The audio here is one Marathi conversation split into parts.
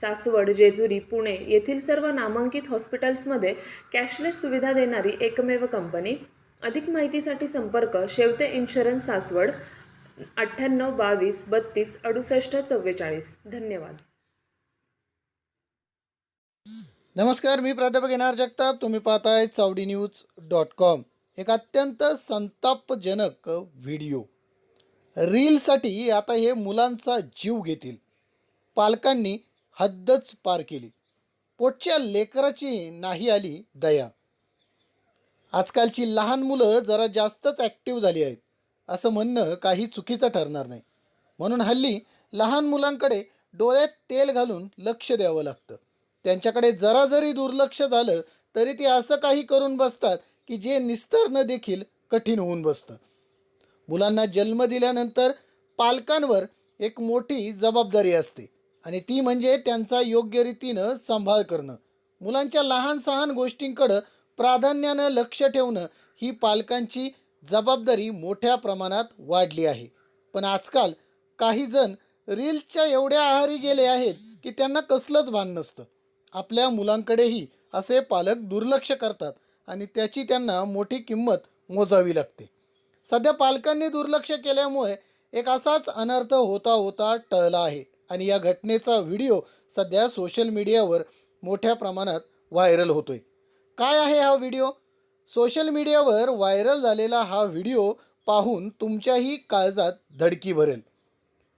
सासवड जेजुरी पुणे येथील सर्व नामांकित हॉस्पिटल्समध्ये कॅशलेस सुविधा देणारी एकमेव कंपनी. अधिक माहितीसाठी संपर्क शेवते इन्शुरन्स सासवड अठ्ठ्याण्णव बावीस बत्तीस अडुसष्ट चव्वेचाळीस. धन्यवाद. नमस्कार मी प्राध्यापक येणार जगताप. तुम्ही पाहताय चावडी न्यूज डॉट कॉम. एक अत्यंत संतापजनक व्हिडिओ. रीलसाठी आता हे मुलांचा जीव घेतील. पालकांनी हद्दच पार केली. पोटच्या लेकराची नाही आली दया. आजकालची लहान मुलं जरा जास्तच ॲक्टिव्ह झाली आहेत. असं म्हणणं काही चुकीचं ठरणार नाही. म्हणून हल्ली लहान मुलांकडे डोळ्यात तेल घालून लक्ष द्यावं लागतं. त्यांच्याकडे जरा जरी दुर्लक्ष झालं तरी ते असं काही करून बसतात की जे निस्तरणं देखील कठीण होऊन बसतं. मुलांना जन्म दिल्यानंतर पालकांवर एक मोठी जबाबदारी असते. आणि ती म्हणजे त्यांचा योग्य रीतीनं सांभाळ करणं. मुलांच्या लहान सहान गोष्टींकडं प्राधान्यानं लक्ष ठेवणं ही पालकांची जबाबदारी मोठ्या प्रमाणात वाढली आहे. पण आजकाल काही जण रील्सच्या एवढ्या आहारी गेले आहेत की त्यांना कसलंच भान नसतं. आपल्या मुलांकडेही असे पालक दुर्लक्ष करतात आणि त्याची त्यांना मोठी किंमत मोजावी लागते. सध्या पालकांनी दुर्लक्ष केल्यामुळे एक असाच अनर्थ होता होता टळला आहे. आणि या घटनेचा व्हिडिओ सध्या सोशल मीडियावर मोठ्या प्रमाणात व्हायरल होतोय. काय आहे हा व्हिडिओ? सोशल मीडियावर व्हायरल झालेला हा व्हिडिओ पाहून तुमच्याही काळजात धडकी भरेल.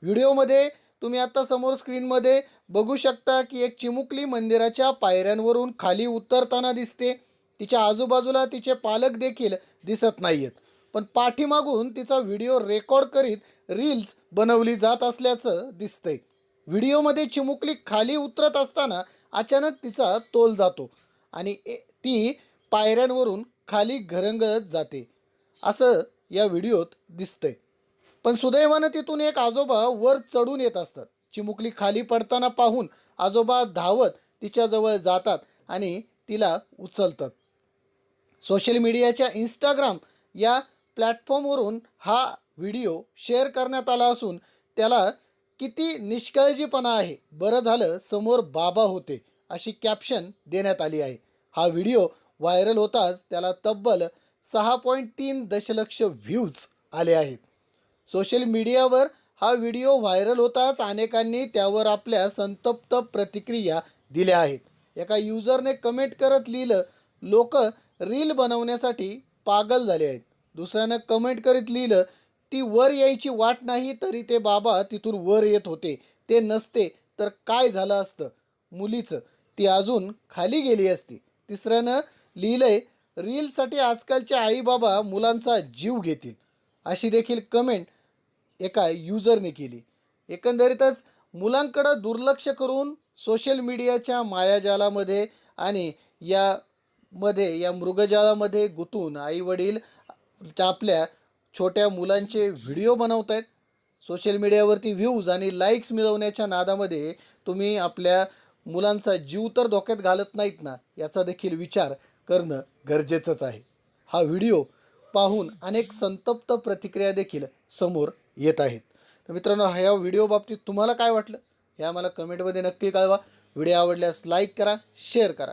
व्हिडिओमध्ये तुम्ही आता समोर स्क्रीनमध्ये बघू शकता की एक चिमुकली मंदिराच्या पायऱ्यांवरून खाली उतरताना दिसते. तिच्या आजूबाजूला तिचे पालक देखील दिसत नाही आहेत पण पाठीमागून तिचा व्हिडिओ रेकॉर्ड करीत रील्स बनवली जात असल्याचं दिसतंय. व्हिडिओमध्ये चिमुकली खाली उतरत असताना अचानक तिचा तोल जातो आणि ए- ती पायऱ्यांवरून खाली घरंगळत जाते. असं या व्हिडिओत दिसतंय. पण सुदैवानं तिथून एक आजोबा वर चढून येत असतात. चिमुकली खाली पडताना पाहून आजोबा धावत तिच्याजवळ जातात आणि तिला उचलतात. सोशल मीडियाच्या इंस्टाग्राम या प्लॅटफॉर्मवरून हा व्हिडिओ शेअर करण्यात आला असून त्याला किती निष्काळजीपणा आहे? बरं झालं समोर बाबा होते अशी कॅप्शन देण्यात आली आहे. हा व्हिडिओ व्हायरल होताच त्याला तब्बल सहा पॉईंट तीन दशलक्ष व्ह्यूज आले आहेत. सोशल मीडियावर हा व्हिडिओ व्हायरल होताच अनेकांनी त्यावर आपल्या संतप्त प्रतिक्रिया दिल्या आहेत. एका युजरने कमेंट करत लिहिलं लोक रील बनवण्यासाठी पागल झाले आहेत. दुसऱ्यानं कमेंट करीत लिहिलं ती वर यायची वाट नाही तरी ते बाबा तिथून वर येत होते. ते नसते तर काय झालं असतं? मुलीचं ती अजून खाली गेली असती. तिसऱ्यानं लिहिलंय रीलसाठी आजकालचे आईबाबा मुलांचा जीव घेतील. अशी देखील कमेंट एका युजरने केली. एकंदरीतच मुलांकडं दुर्लक्ष करून सोशल मीडियाच्या मायाजालामध्ये आणि यामध्ये या मृगजाळामध्ये गुंतून आईवडील आपल्या छोट्या मुलांचे व्हिडिओ बनवत आहेत सोशल मीडियावरती व्ह्यूज आणि लाईक्स मिळवण्याच्या नादामध्ये तुम्ही आपल्या मुलांचा जीव तर धोक्यात घालत नाहीत ना याचा देखील विचार करणं गरजेचंच आहे. हा व्हिडिओ पाहून अनेक संतप्त प्रतिक्रिया देखील समोर येत आहेत. तर मित्रांनो ह्या व्हिडिओ बाबतीत तुम्हाला काय वाटलं? हे आम्हाला कमेंटमध्ये नक्की कळवा. व्हिडिओ आवडल्यास लाईक करा शेअर करा.